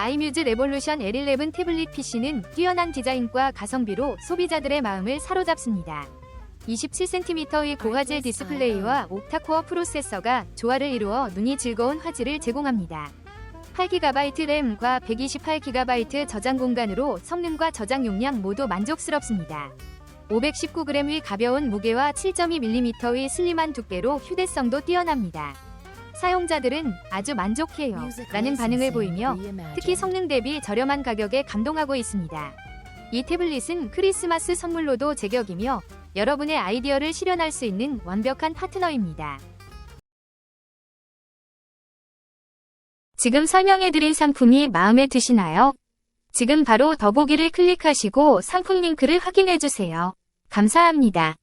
아이뮤즈 레볼루션 L11 태블릿 PC는 뛰어난 디자인과 가성비로 소비자들의 마음을 사로잡습니다. 27cm의 고화질 디스플레이와 옥타코어 프로세서가 조화를 이루어 눈이 즐거운 화질을 제공합니다. 8GB 램과 128GB 저장 공간으로 성능과 저장 용량 모두 만족스럽습니다. 519g의 가벼운 무게와 7.2mm의 슬림한 두께로 휴대성도 뛰어납니다. 사용자들은 아주 만족해요. 라는 반응을 보이며 특히 성능 대비 저렴한 가격에 감동하고 있습니다. 이 태블릿은 크리스마스 선물로도 제격이며 여러분의 아이디어를 실현할 수 있는 완벽한 파트너입니다. 지금 설명해드린 상품이 마음에 드시나요? 지금 바로 더보기를 클릭하시고 상품 링크를 확인해주세요. 감사합니다.